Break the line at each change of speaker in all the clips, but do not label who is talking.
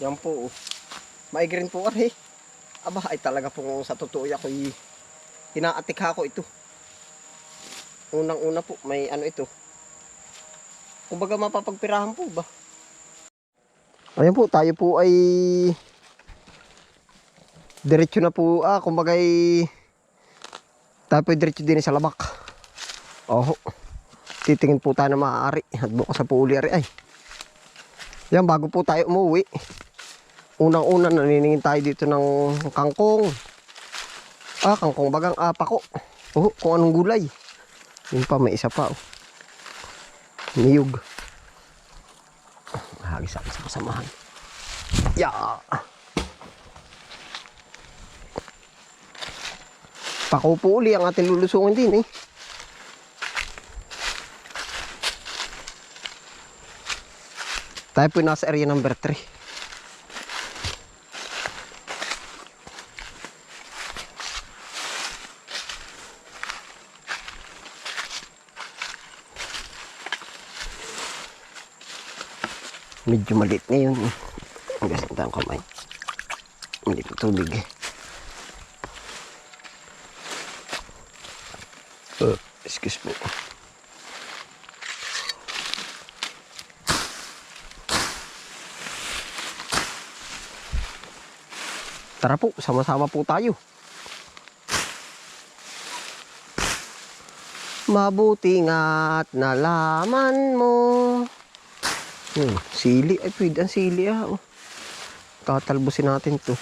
Yan po. oh. Maigi rin po ari. Aba, ay talaga po sa totoo ako ay inaatikha ko ito. Unang-una po, may ano ito. Kumbaga mapapagpirahan po ba? Ayan po, tayo po ay diretso na po, ah, kumbaga ay tayo po diretso din sa labak. Oho. Titingin po tayo na maaari. At bukas sa po uli ari ay. Yan, bago po tayo umuwi. Unang-una, naniningin tayo dito ng kangkong. Ah, kangkong bagang apako. Oh, kung anong gulay. Yun pa, may isa pa. Oh. Niyog. Hagis ako sa kasamahan. Ya. Pako ang ating lulusungin din eh. Tayo po nasa area number 3. Medyo maliit ngayon. Ang ganda ang kamay. Hindi po tubig eh. Uh, excuse po. Tara po, sama-sama po tayo. Mabuti nga't nalaman mo. Hmm, sili. Ay, pwede ang sili ah. Oh. Tatalbusin natin to.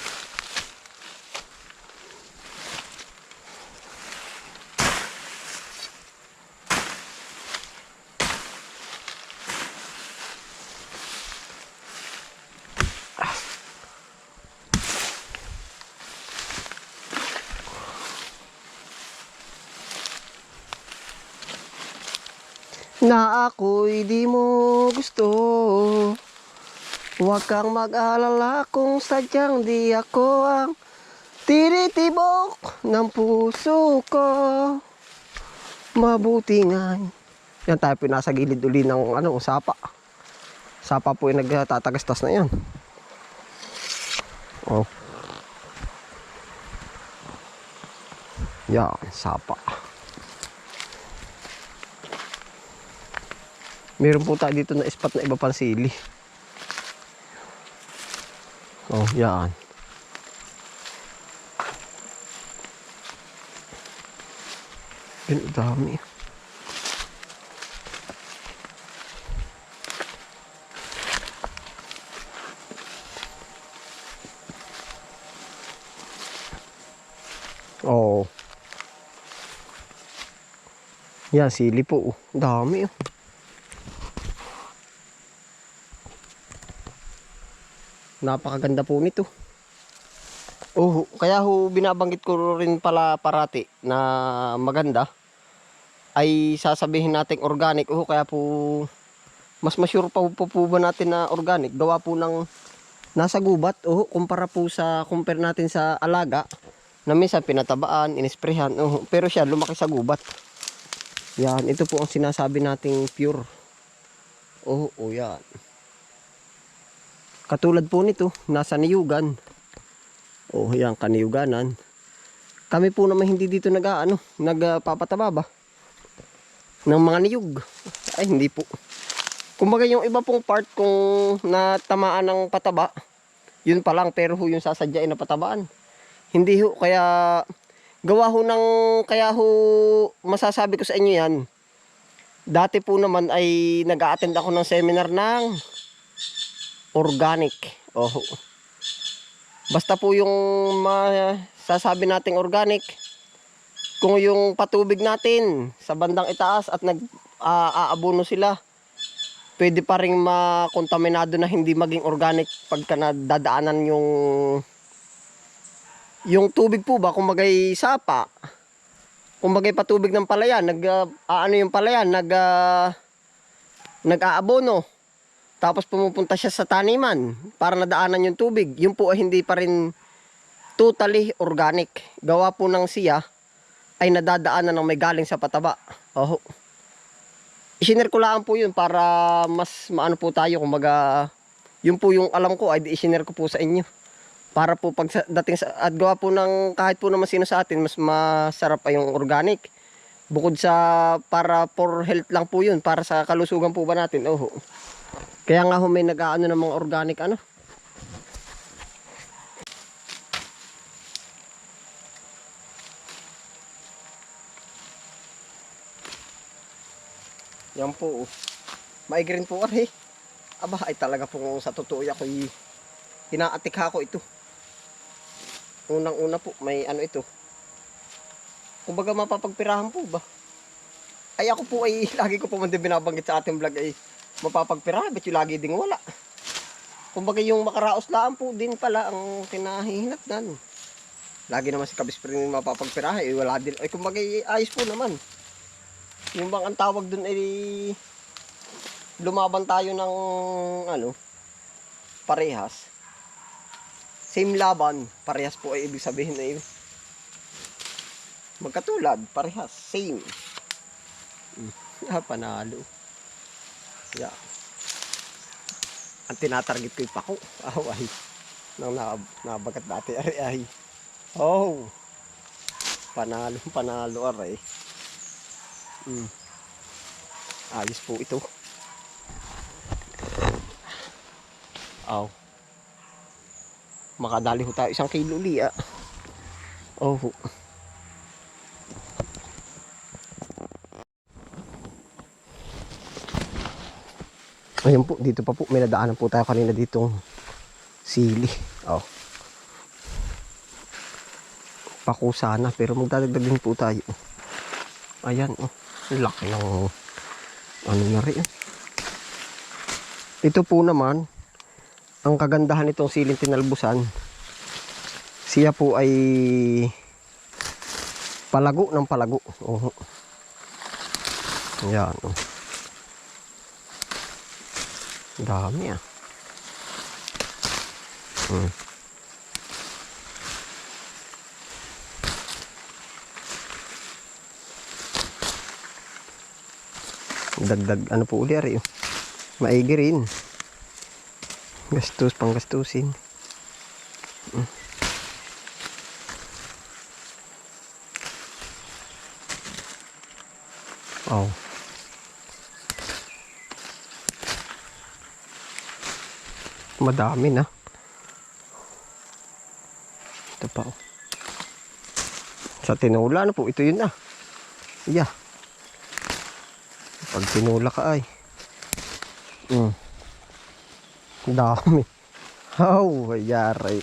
Na ako'y di mo gusto. Huwag kang mag-alala kung sadyang di ako ang tinitibok ng puso ko. Mabuti nga. Yan tayo po nasa gilid uli ng ano, sapa. Sapa po yung nagtatagastas na yan. Oh. Yan, sapa. Meron po tayo dito na spot na iba pang sili. Oh, yan. Ang dami. Oh. Yan, sili po. Dami. Oh. Napakaganda po nito. Oh, kaya ho binabanggit ko rin pala parati na maganda ay sasabihin nating organic. Oh, kaya po mas masyure pa po, po ba natin na organic gawa po ng nasa gubat. Oh, kumpara po sa compare natin sa alaga na minsan pinatabaan, inisprehan. Oh, pero siya lumaki sa gubat. Yan, ito po ang sinasabi nating pure. Oh, oh yan. Katulad po nito, nasa niyugan. Oh, yan, kaniyuganan. Kami po naman hindi dito nag, ano, nagpapataba ba? Ng mga niyug. Ay, hindi po. Kumbaga yung iba pong part kung natamaan ng pataba, yun pa lang, pero ho yung sasadyain na patabaan. Hindi ho, kaya gawa ho ng, kaya ho masasabi ko sa inyo yan, dati po naman ay nag-a-attend ako ng seminar ng organic. Oh. Basta po yung masasabi nating organic, kung yung patubig natin sa bandang itaas at nag ah, aabono sila, pwede pa ring makontaminado na hindi maging organic pagka nadadaanan yung yung tubig po ba? Kung magay sapa. Kung magay patubig ng palayan. Nag ah, ano yung palayan? Nag ah, nag-aabono tapos pumupunta siya sa taniman para nadaanan yung tubig. Yun po ay hindi pa rin totally organic. Gawa po ng siya ay nadadaanan ng may galing sa pataba. Oh. Isinirkulaan po yun para mas maano po tayo kung maga Yun po yung alam ko ay di isinare ko po sa inyo. Para po pag dating sa at gawa po ng kahit po naman sino sa atin mas masarap pa yung organic. Bukod sa para for health lang po yun, para sa kalusugan po ba natin. Oh. Kaya nga ho may nag-aano ng mga organic ano. Yan po. oh. Maigi rin po ari. Aba, ay talaga po kung sa totoo ako inaatikha ko ito. Unang-una po, may ano ito. Kumbaga mapapagpirahan po ba? Ay ako po ay lagi ko po man din binabanggit sa ating vlog ay mapapagpirahan. Ba't yung lagi ding wala? Kumbaga yung makaraos lang po din pala ang kinahihinatnan. Lagi naman si Kabisprin mapapagpirahan. Eh wala din. Ay kumbaga eh, ayos po naman. Yung bang ang tawag dun ay lumaban tayo ng ano parehas same laban parehas po ay ibig sabihin na yun magkatulad parehas same Mm. ah, panalo yeah. ang tinatarget ko yung pako aw ay nang na, nabagat dati ay ay oh panalo panalo aray mm. ayos po ito Aw. Makadali ho tayo isang kilo ah. Oh. Ayun po, dito pa po. May nadaanan po tayo kanina ditong sili. Oh. Pako sana, pero magdadagdag din po tayo. Ayan, oh. Laki ng ano na rin. Ito po naman, ang kagandahan nitong siling tinalbusan, siya po ay palago ng palago. Oh. Yan. Oh. Dami ah. Hmm. Dagdag ano po uli ari. Maigi rin. Gastos, panggastusin. Mm. Oh. Madami na. Ito pa oh. Sa tinula na po, ito yun na. Yeah. Pag tinula ka ay. Mm. Dami. Oh, yari.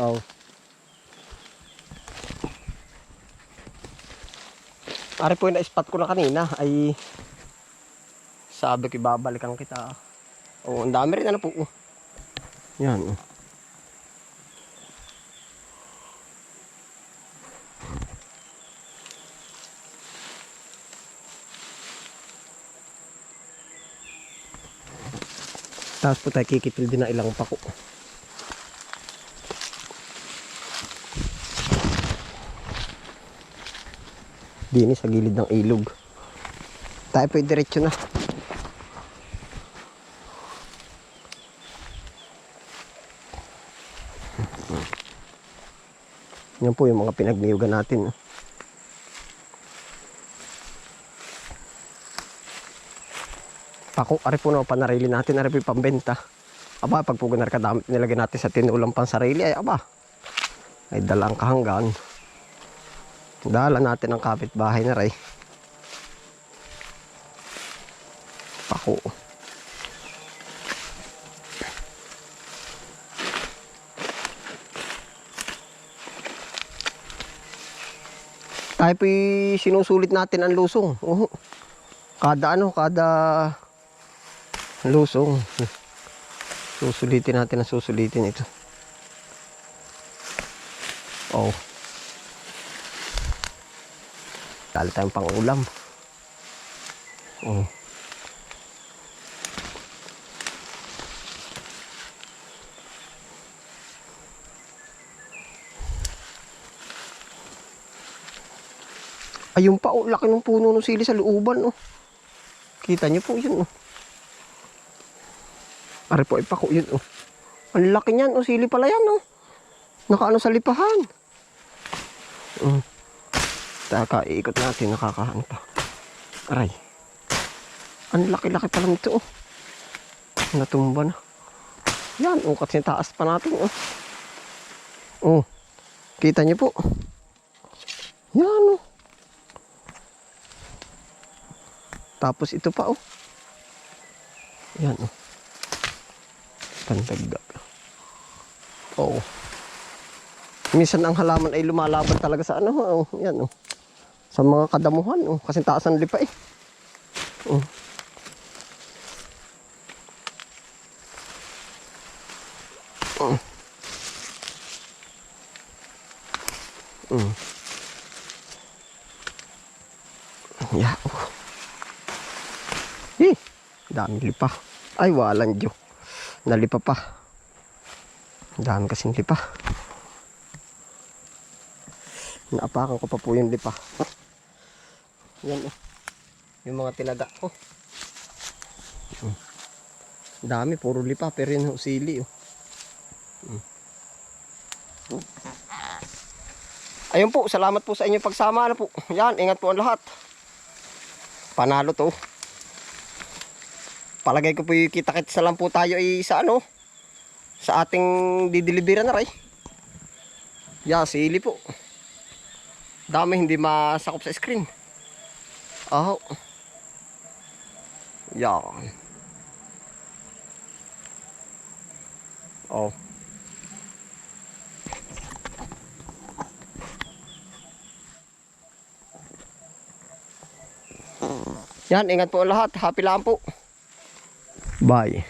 Oh. Ari po yung na-spot ko na kanina ay sabi ko babalikan kita. Oh, ang dami rin ano po. oh. Yan. oh. Tapos po tayo kikipil din na ilang pako. Dini sa gilid ng ilog. Tayo po diretso na. Yan po yung mga pinagniyugan natin. Pako, ari po na panarili natin, ari po pambenta. Aba, pag po ganar kadami, nilagay natin sa tinulang pansarili, ay aba, ay dalang kahanggan. Dala natin ang kapitbahay na ray. Pako. Tayo po sinusulit natin ang lusong. Oo. Kada ano, kada lusong. Susulitin natin ang susulitin ito. Oh. Tali tayong pang ulam. Oh. Ayun pa, oh, laki ng puno ng sili sa looban, oh. Kita niyo po yun, oh. Ari po, ipako yun, oh. Ang laki niyan, oh. Sili pala yan, oh. Nakaano sa lipahan. Mm. Taka, iikot natin, nakakaano pa. Aray. Ang laki-laki pala nito, oh. Natumba na. Yan, oh, kasi taas pa natin, oh. Oh, kita niyo po. Yan, oh. Tapos ito pa, oh. Yan, oh. Pandagdag. Oo. Minsan ang halaman ay lumalaban talaga sa ano, oh. Yan, oh. Sa mga kadamuhan, oh. Kasi taas ang lipa, eh. Oh. Oh. Mm. Yeah. Oh. Eh, dami lipa. Ay, walang Diyo. Nalipa pa. Dami kasing lipa. Naapakan ko pa po yung lipa. Yan oh. Yung mga tilaga ko. Mm. Dami, puro lipa. Pero yun, oh, sili oh. Mm. Ayun po, salamat po sa inyong pagsama na po. Yan, ingat po ang lahat. Panalo to. Palagay ko po yung kita-kits na lang po tayo ay sa ano, sa ating dideliveran na rin. Ya, sili po. Dami hindi masakop sa screen. Oh. Yan. Oh. Yan, ingat po lahat. Happy lang po. Bye.